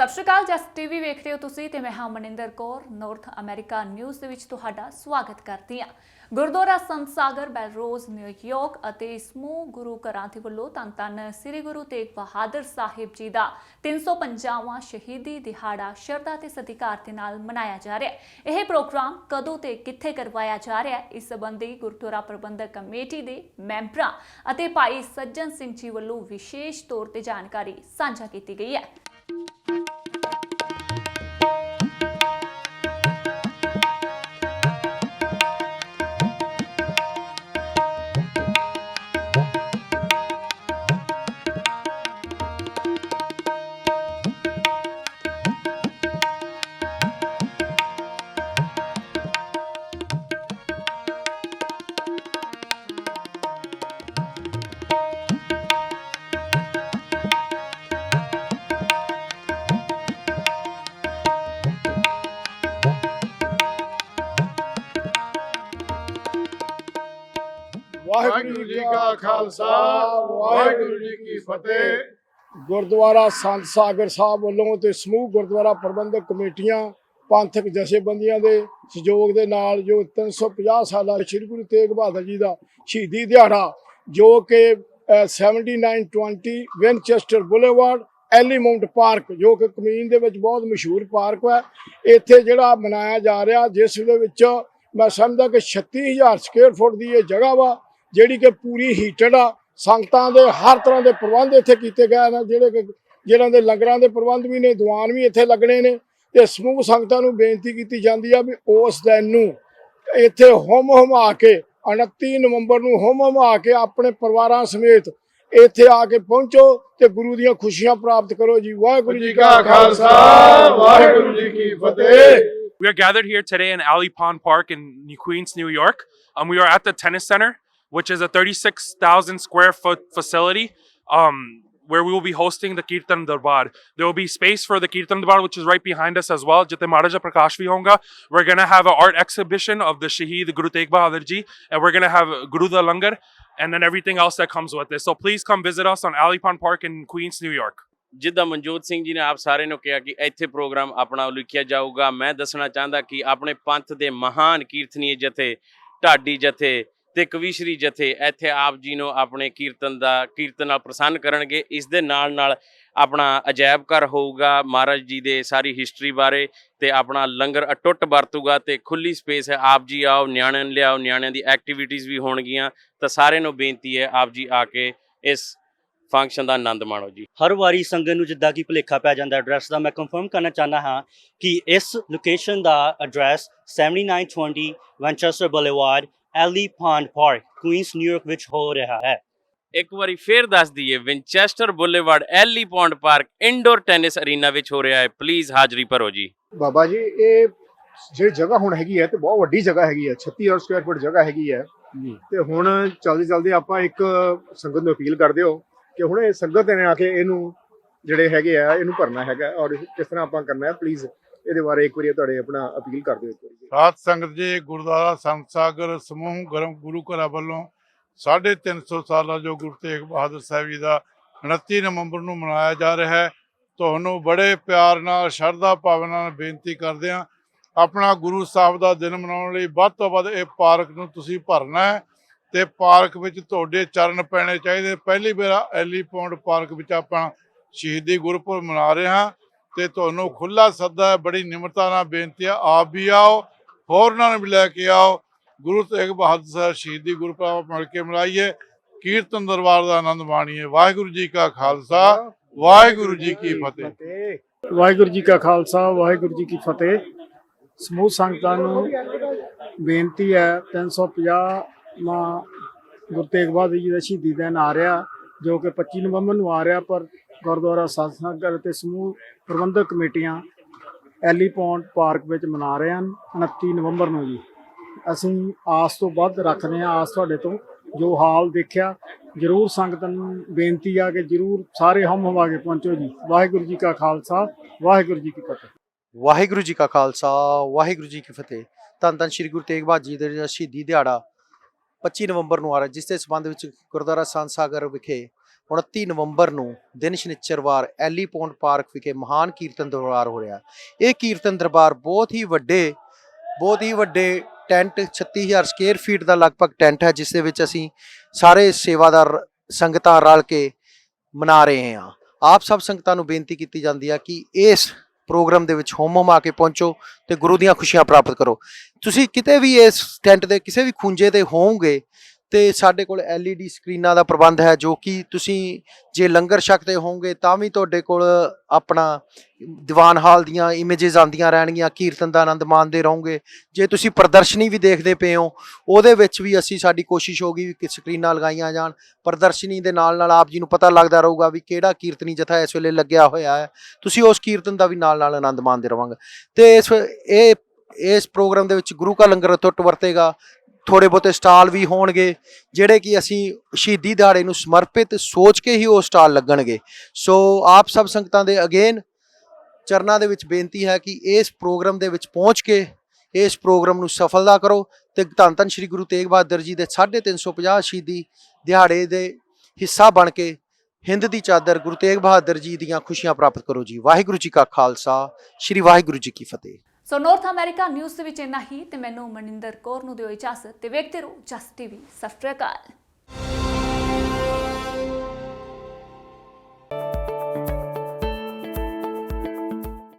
ਸਤਿ ਸ਼੍ਰੀ ਅਕਾਲ, ਜਸ ਟੀਵੀ ਵੇਖ ਰਹੇ ਹੋ ਤੁਸੀਂ ਤੇ ਮੈਂ ਹਾਂ Maninder Kaur North America news ਦੇ ਵਿੱਚ ਤੁਹਾਡਾ ਸਵਾਗਤ ਕਰਦੀ ਹਾਂ। ਗੁਰਦੁਆਰਾ ਸੰਤ ਸਾਗਰ ਬੈਲਰੋਜ਼ ਨਿਊਯਾਰਕ ਅਤੇ ਸਮੂਹ ਗੁਰੂ ਘਰਾਂ ਦੇ ਵੱਲੋਂ ਧੰਨ ਧੰਨ ਸ੍ਰੀ ਗੁਰੂ ਤੇਗ ਬਹਾਦਰ ਸਾਹਿਬ ਜੀ ਦਾ 350ਵਾਂ ਸ਼ਹੀਦੀ ਦਿਹਾੜਾ ਸ਼ਰਧਾ ਤੇ ਸਤਿਕਾਰ ਦੇ ਨਾਲ ਮਨਾਇਆ ਜਾ ਰਿਹਾ ਹੈ। ਇਹ ਪ੍ਰੋਗਰਾਮ ਕਦੋਂ ਤੇ ਕਿੱਥੇ ਕਰਵਾਇਆ ਜਾ ਰਿਹਾ ਹੈ, ਇਸ ਸੰਬੰਧੀ ਗੁਰਦੁਆਰਾ ਪ੍ਰਬੰਧਕ ਕਮੇਟੀ ਦੇ ਮੈਂਬਰਾਂ ਅਤੇ ਭਾਈ ਸੱਜਣ ਸਿੰਘ ਜੀ ਵੱਲੋਂ ਵਿਸ਼ੇਸ਼ ਤੌਰ ਤੇ ਜਾਣਕਾਰੀ ਸਾਂਝਾ ਕੀਤੀ ਗਈ ਹੈ। Música ਵਾਹਿਗੁਰੂ ਜੀ ਕਾ ਖਾਲਸਾ ਵਾਹਿਗੁਰੂ ਜੀ ਕੀ ਫਤਿਹ। ਗੁਰਦੁਆਰਾ ਸੰਤ ਸਾਗਰ ਸਾਹਿਬ ਵੱਲੋਂ ਤੇ ਸਮੂਹ ਗੁਰਦੁਆਰਾ ਪ੍ਰਬੰਧਕ ਕਮੇਟੀਆਂ ਪੰਥਕ ਜਥੇਬੰਦੀਆਂ ਦੇ ਸਹਿਯੋਗ ਦੇ ਨਾਲ ਜੋ 350 ਸਾਲਾ ਸ੍ਰੀ ਗੁਰੂ ਤੇਗ ਬਹਾਦਰ ਜੀ ਦਾ ਸ਼ਹੀਦੀ ਦਿਹਾੜਾ ਜੋ ਕਿ ਅਹ, 7920 ਵਿਨਚੈਸਟਰ ਬੁਲੇਵਾਰਡ ਐਲੀਮੌਂਟ ਪਾਰਕ ਜੋ ਕਿ ਕਮੀਨ ਦੇ ਵਿੱਚ ਬਹੁਤ ਮਸ਼ਹੂਰ ਪਾਰਕ ਹੈ। ਇੱਥੇ ਜਿਹੜਾ ਮਨਾਇਆ ਜਾ ਰਿਹਾ ਜਿਸ ਦੇ ਵਿੱਚ ਮੈਂ ਸਮਝਦਾ ਕਿ 36000 ਸਕੁਅਰ ਫੁੱਟ ਦੀ ਇਹ ਜਗ੍ਹਾ ਵਾ ਜਿਹੜੀ ਕਿ ਪੂਰੀ ਹੀਟਡ ਆ ਸੰਗਤਾਂ ਦੇ ਹਰ ਤਰ੍ਹਾਂ ਦੇ ਪ੍ਰਬੰਧ ਇੱਥੇ ਕੀਤੇ ਗਏ ਨੇ ਜਿਹੜੇ ਕਿ ਜਿਹਨਾਂ ਦੇ ਲੰਗਰਾਂ ਦੇ ਪ੍ਰਬੰਧ ਵੀ ਨੇ ਦੀਵਾਨ ਵੀ ਇੱਥੇ ਲੱਗਣੇ ਨੇ ਤੇ ਸਮੂਹ ਸੰਗਤਾਂ ਨੂੰ ਬੇਨਤੀ ਕੀਤੀ ਜਾਂਦੀ ਆ ਵੀ ਉਸ ਦਿਨ ਨੂੰ ਇੱਥੇ ਹੁਮ ਹੁਮਾ ਕੇ 29 ਨਵੰਬਰ ਨੂੰ ਹੁਮ ਹੁਮਾ ਕੇ ਆਪਣੇ ਪਰਿਵਾਰਾਂ ਸਮੇਤ ਇੱਥੇ ਆ ਕੇ ਪਹੁੰਚੋ ਤੇ ਗੁਰੂ ਦੀਆਂ ਖੁਸ਼ੀਆਂ ਪ੍ਰਾਪਤ ਕਰੋ ਜੀ। ਵਾਹਿਗੁਰੂ ਜੀ ਕਾ ਖਾਲਸਾ ਵਾਹਿਗੁਰੂ ਜੀ ਕੀ ਫਤਿਹ। We are gathered here today in Alley Pond Park in Queens, New York. Um, we are at the tennis center, which is a 36,000 square foot facility um, where we will be hosting the Kirtan Darbar. There will be space for the Kirtan Darbar, which is right behind us as well. Jite Maharaja Prakash vi honga. We're going to have an art exhibition of the Shaheed Guru Tegh Bahadur Ji, and we're going to have Guru Da Langar, and then everything else that comes with this. So please come visit us on Alley Pond Park in Queens, New York. ਜਿੱਦਾਂ ਮਨਜੋਤ ਸਿੰਘ ਜੀ ਨੇ ਆਪ ਸਾਰਿਆਂ ਨੂੰ ਕਿਹਾ ਕਿ ਇੱਥੇ programme ਆਪਣਾ ਉਲੀਕਿਆ ਜਾਊਗਾ ਮੈਂ ਦੱਸਣਾ ਚਾਹੁੰਦਾ ਕਿ ਆਪਣੇ ਪੰਥ ਦੇ ਮਹਾਨ ਕੀਰਤਨੀਏ ਜਥੇ ਢਾਡੀ ਜਥੇ ਤੇ ਕਵੀਸ਼ਰੀ ਜਥੇ ਇੱਥੇ ਆਪ ਜੀ ਨੂੰ ਆਪਣੇ ਕੀਰਤਨ ਦਾ ਕੀਰਤਨ ਨਾਲ ਪ੍ਰਸੰਨ ਕਰਨਗੇ। ਇਸ ਦੇ ਨਾਲ ਨਾਲ ਆਪਣਾ ਅਜਾਇਬ ਘਰ ਹੋਊਗਾ, ਮਹਾਰਾਜ ਜੀ ਦੇ ਸਾਰੀ ਹਿਸਟਰੀ ਬਾਰੇ ਤੇ ਆਪਣਾ ਲੰਗਰ ਅਟੁੱਟ ਵਰਤੂਗਾ ਤੇ ਖੁੱਲੀ ਸਪੇਸ ਹੈ। ਆਪ ਜੀ ਆਓ, ਨਿਆਣਿਆਂ ਨੂੰ ਲਿਆਓ, ਨਿਆਣਿਆਂ ਦੀ ਐਕਟੀਵਿਟੀਜ਼ ਵੀ ਹੋਣਗੀਆਂ। ਤਾਂ ਸਾਰਿਆਂ ਨੂੰ ਬੇਨਤੀ ਹੈ ਆਪ ਜੀ ਆ ਕੇ ਇਸ ਫੰਕਸ਼ਨ ਦਾ ਆਨੰਦ ਮਾਣੋ ਜੀ। ਹਰ ਵਾਰੀ ਸੰਗਤ ਨੂੰ ਜਿੱਦਾਂ ਕਿ ਭੁਲੇਖਾ ਪੈ ਜਾਂਦਾ ਐਡਰੈਸ ਦਾ, ਮੈਂ ਕਨਫਰਮ ਕਰਨਾ ਚਾਹੁੰਦਾ ਹਾਂ ਕਿ ਇਸ ਲੋਕੇਸ਼ਨ ਦਾ address 7920 Winchester boulevard Alley Pond Park Queens New York ਵਿੱਚ ਹੋ ਰਿਹਾ ਹੈ। ਇੱਕ ਵਾਰੀ ਫੇਰ ਦੱਸ ਦਈਏ Winchester boulevard Alley Pond Park indoor tennis arena ਵਿੱਚ ਹੋ ਰਿਹਾ ਹੈ। ਪਲੀਜ਼ ਹਾਜ਼ਰੀ ਭਰੋ ਜੀ। ਬਾਬਾ ਜੀ ਇਹ ਜਿਹੜੀ ਜਗ੍ਹਾ ਹੁਣ ਹੈਗੀ ਹੈ ਤੇ ਬਹੁਤ ਵੱਡੀ ਜਗ੍ਹਾ ਹੈਗੀ ਹੈ 36000 ਸਕੁਅਰ ਫੁੱਟ ਜਗ੍ਹਾ ਹੈਗੀ ਹੈ। ਤੇ ਹੁਣ ਚਲਦੇ ਚਲਦੇ ਆਪਾਂ ਇੱਕ ਸੰਗਤ ਨੂੰ ਅਪੀਲ ਕਰਦੇ ਹੋ ਕਿ ਹੁਣ ਇਹ ਸੰਗਤ ਨੇ ਆ ਕੇ ਇਹਨੂੰ ਜਿਹੜੇ ਹੈਗੇ ਆ ਇਹਨੂੰ ਭਰਨਾ ਹੈਗਾ ਔਰ ਕਿਸ ਤਰ੍ਹਾਂ ਆਪਾਂ ਕਰਨਾ ਹੈ। ਪਲੀਜ਼ ਇਹਦੇ ਬਾਰੇ ਇੱਕ ਵਾਰੀ ਤੁਹਾਡੇ ਆਪਣਾ ਅਪੀਲ ਕਰ ਦਿਓ ਇੱਕ ਵਾਰੀ। ਸਾਧ ਸੰਗਤ ਜੀ, ਗੁਰਦੁਆਰਾ ਸੰਤ ਸਾਗਰ ਸਮੂਹ ਗਰਮ ਗੁਰੂ ਘਰਾਂ ਵੱਲੋਂ 350 ਸਾਲਾ ਜੋ ਗੁਰੂ ਤੇਗ ਬਹਾਦਰ ਸਾਹਿਬ ਜੀ ਦਾ 29 ਨਵੰਬਰ ਨੂੰ ਮਨਾਇਆ ਜਾ ਰਿਹਾ ਹੈ, ਤੁਹਾਨੂੰ ਬੜੇ ਪਿਆਰ ਨਾਲ, ਸ਼ਰਧਾ ਭਾਵਨਾ ਨਾਲ ਬੇਨਤੀ ਕਰਦੇ ਹਾਂ। ਆਪਣਾ ਗੁਰੂ ਸਾਹਿਬ ਦਾ ਦਿਨ ਮਨਾਉਣ ਲਈ ਵੱਧ ਤੋਂ ਵੱਧ ਇਹ ਪਾਰਕ ਨੂੰ ਤੁਸੀਂ ਭਰਨਾ ਹੈ ਤੇ ਪਾਰਕ ਵਿੱਚ ਤੁਹਾਡੇ ਚਰਨ ਪੈਣੇ ਚਾਹੀਦੇ। ਪਹਿਲੀ ਵਾਰ ਐਲੀ ਪੌਂਡ ਪਾਰਕ ਵਿੱਚ ਆਪਾਂ ਸ਼ਹੀਦੀ ਗੁਰਪੁਰਬ ਮਨਾ ਰਹੇ ਹਾਂ। ਤੇ ਤੁਹਾਨੂੰ ਖੁੱਲਾ ਸੱਦਾ ਹੈ, ਬੜੀ ਨਿਮਰਤਾ ਨਾਲ ਬੇਨਤੀ ਹੈ, ਆਪ ਵੀ ਆਓ ਹੋਰਨਾਂ ਨੂੰ ਵੀ ਲੈ ਕੇ ਆਓ। ਗੁਰੂ ਤੇਗ ਬਹਾਦਰ ਸਾਹਿਬ ਸ਼ਹੀਦੀ ਗੁਰਪੁਰਬ ਮਿਲ ਕੇ ਮਨਾਈਏ। ਕੀਰਤਨ ਦਰਬਾਰ ਦਾ ਆਨੰਦ ਮਾਣੀਏ। ਵਾਹਿਗੁਰੂ ਜੀ ਕਾ ਖਾਲਸਾ, ਵਾਹਿਗੁਰੂ ਜੀ ਕੀ ਫਤਿਹ। ਵਾਹਿਗੁਰੂ ਜੀ ਕਾ ਖਾਲਸਾ, ਵਾਹਿਗੁਰੂ ਜੀ ਕੀ ਫਤਿਹ। ਸਮੂਹ ਸੰਗਤਾਂ ਨੂੰ ਬੇਨਤੀ ਹੈ 350 ਮਾ ਗੁਰੂ ਤੇਗ ਬਹਾਦਰ ਜੀ ਦਾ ਸ਼ਹੀਦੀ ਦਿਨ ਆ ਰਿਹਾ, ਜੋ ਕਿ 25 ਨਵੰਬਰ ਨੂੰ ਆ ਰਿਹਾ, ਪਰ ਗੁਰਦੁਆਰਾ ਸਤਸੰਗਰ ਅਤੇ ਸਮੂਹ ਪ੍ਰਬੰਧਕ ਕਮੇਟੀਆਂ ਐਲੀ ਪਾਰਕ ਵਿੱਚ ਮਨਾ ਰਹੇ ਹਨ 29 ਨਵੰਬਰ ਨੂੰ ਜੀ। ਅਸੀਂ ਆਸ ਤੋਂ ਵੱਧ ਰੱਖਦੇ ਹਾਂ, ਆਸ ਤੁਹਾਡੇ ਤੋਂ ਜੋ ਹਾਲ ਦੇਖਿਆ, ਜਰੂਰ ਸੰਗਤ ਨੂੰ ਬੇਨਤੀ ਆ ਕਿ ਜਰੂਰ ਸਾਰੇ ਹਮ ਹਮਾ ਕੇ ਪਹੁੰਚੋ ਜੀ। ਵਾਹਿਗੁਰੂ ਜੀ ਕਾ ਖਾਲਸਾ, ਵਾਹਿਗੁਰੂ ਜੀ ਕੀ ਫਤਿਹ। ਵਾਹਿਗੁਰੂ ਜੀ ਕਾ ਖਾਲਸਾ, ਵਾਹਿਗੁਰੂ ਜੀ ਕੀ ਫਤਿਹ। ਧੰਨ ਧੰਨ ਸ੍ਰੀ ਗੁਰੂ ਤੇਗ ਬਹਾਦਰ ਜੀ ਦੇ ਜਿਹੜਾ ਸ਼ਹੀਦੀ ਦਿਹਾੜਾ 25 ਨਵੰਬਰ ਨੂੰ ਆ ਰਿਹਾ, ਜਿਸ ਦੇ ਸਬੰਧ ਵਿੱਚ ਗੁਰਦੁਆਰਾ ਸੰਤ ਸਾਗਰ ਵਿਖੇ 29 ਨਵੰਬਰ ਨੂੰ ਦਿਨ ਸ਼ਨੀਚਰਵਾਰ ਐਲੀ ਪੌਂਡ ਪਾਰਕ ਵਿਖੇ ਮਹਾਨ ਕੀਰਤਨ ਦਰਬਾਰ ਹੋ ਰਿਹਾ। ਇਹ ਕੀਰਤਨ ਦਰਬਾਰ ਬਹੁਤ ਹੀ ਵੱਡੇ, ਬਹੁਤ ਹੀ ਵੱਡੇ ਟੈਂਟ 36000 ਸਕੁਅਰ ਫੀਟ ਦਾ ਲਗਭਗ ਟੈਂਟ ਹੈ, ਜਿਸ ਦੇ ਵਿੱਚ ਅਸੀਂ ਸਾਰੇ ਸੇਵਾਦਾਰ ਸੰਗਤਾਂ ਰਲ ਕੇ ਮਨਾ ਰਹੇ ਹਾਂ। ਆਪ ਸਭ ਸੰਗਤਾਂ ਨੂੰ ਬੇਨਤੀ ਕੀਤੀ ਜਾਂਦੀ ਹੈ ਕਿ ਇਸ ਪ੍ਰੋਗਰਾਮ ਦੇ ਵਿੱਚ ਹੋਮ ਹੋਮ ਆ ਕੇ ਪਹੁੰਚੋ ਤੇ ਗੁਰੂ ਦੀਆਂ ਖੁਸ਼ੀਆਂ ਪ੍ਰਾਪਤ ਕਰੋ। ਤੁਸੀਂ ਕਿਤੇ ਵੀ ਇਸ ਟੈਂਟ ਦੇ, ਕਿਸੇ ਵੀ ਖੁੰਝੇ ਤੇ ਹੋਵੋਗੇ ਤੇ ਸਾਡੇ ਕੋਲ LED ਸਕਰੀਨਾਂ ਦਾ ਪ੍ਰਬੰਧ ਹੈ ਜੋ ਕਿ ਤੁਸੀਂ ਜੇ ਲੰਗਰ ਛਕਦੇ ਹੋਵੋਗੇ ਤਾਂ ਵੀ ਤੁਹਾਡੇ ਕੋਲ ਆਪਣਾ ਦੀਵਾਨ ਹਾਲ ਦੀਆਂ ਇਮੇजेस ਆਉਂਦੀਆਂ ਰਹਿਣਗੀਆਂ, ਕੀਰਤਨ ਦਾ ਆਨੰਦ ਮਾਣਦੇ ਰਹੋਗੇ। ਜੇ ਤੁਸੀਂ ਪ੍ਰਦਰਸ਼ਨੀ ਵੀ ਦੇਖਦੇ ਪਏ ਹੋ, ਉਹਦੇ ਵਿੱਚ ਵੀ ਅਸੀਂ ਸਾਡੀ ਕੋਸ਼ਿਸ਼ ਹੋਗੀ ਕਿ ਸਕਰੀਨਾਂ ਲਗਾਈਆਂ ਜਾਣ। ਪ੍ਰਦਰਸ਼ਨੀ ਦੇ ਨਾਲ ਨਾਲ ਆਪ ਜੀ ਨੂੰ ਪਤਾ ਲੱਗਦਾ ਰਹੂਗਾ ਵੀ ਕਿਹੜਾ ਕੀਰਤਨੀ ਜਥਾ ਇਸ ਵੇਲੇ ਲੱਗਿਆ ਹੋਇਆ ਹੈ। ਤੁਸੀਂ ਉਸ ਕੀਰਤਨ ਦਾ ਵੀ ਨਾਲ ਨਾਲ ਆਨੰਦ ਮਾਣਦੇ ਰਹੋਗੇ ਤੇ ਇਸ, ਇਹ, ਇਸ ਪ੍ਰੋਗਰਾਮ ਦੇ ਵਿੱਚ ਗੁਰੂ ਕਾ ਲੰਗਰ ਟੁੱਟ ਵਰਤੇਗਾ ਥੋੜੇ ਬਹੁਤੇ ਸਟਾਲ ਵੀ ਹੋਣਗੇ, ਜਿਹੜੇ ਕਿ ਅਸੀਂ ਸ਼ਹੀਦੀ ਦਿਹਾੜੇ ਨੂੰ ਸਮਰਪਿਤ ਸੋਚ ਕੇ ਹੀ ਉਹ ਸਟਾਲ ਲੱਗਣਗੇ। ਸੋ ਆਪ ਸਭ ਸੰਗਤਾਂ ਦੇ ਅਗੇਨ ਚਰਨਾਂ ਦੇ ਵਿੱਚ ਬੇਨਤੀ ਹੈ ਕਿ ਇਸ ਪ੍ਰੋਗਰਾਮ ਦੇ ਵਿੱਚ ਪਹੁੰਚ ਕੇ ਇਸ ਪ੍ਰੋਗਰਾਮ ਨੂੰ ਸਫਲਤਾ ਕਰੋ ਤੇ ਧੰਨ ਧੰਨ ਸ੍ਰੀ ਗੁਰੂ ਤੇਗ ਬਹਾਦਰ ਜੀ ਦੇ 350 ਸ਼ਹੀਦੀ ਦਿਹਾੜੇ ਦੇ ਹਿੱਸਾ ਬਣ ਕੇ ਹਿੰਦ ਦੀ ਚਾਦਰ ਗੁਰੂ ਤੇਗ ਬਹਾਦਰ ਜੀ ਦੀਆਂ ਖੁਸ਼ੀਆਂ ਪ੍ਰਾਪਤ ਕਰੋ ਜੀ। ਵਾਹਿਗੁਰੂ ਜੀ ਕਾ ਖਾਲਸਾ, ਸ੍ਰੀ ਵਾਹਿਗੁਰੂ ਜੀ ਕੀ ਫਤਿਹ। ਸੋ ਨਾਰਥ ਅਮਰੀਕਾ ਨਿਊਜ਼ ਦੇ ਵਿੱਚ ਇੰਨਾ ਹੀ ਤੇ ਮੈਨੂੰ ਮਨਿੰਦਰ ਕੌਰ ਨੂੰ ਦਿਓ ਇਜਾਜ਼ਤ ਤੇ ਵੇਖਦੇ ਰਹੋ ਜਸ ਟੀਵੀ ਸਤਿ ਸ਼੍ਰੀ ਅਕਾਲ।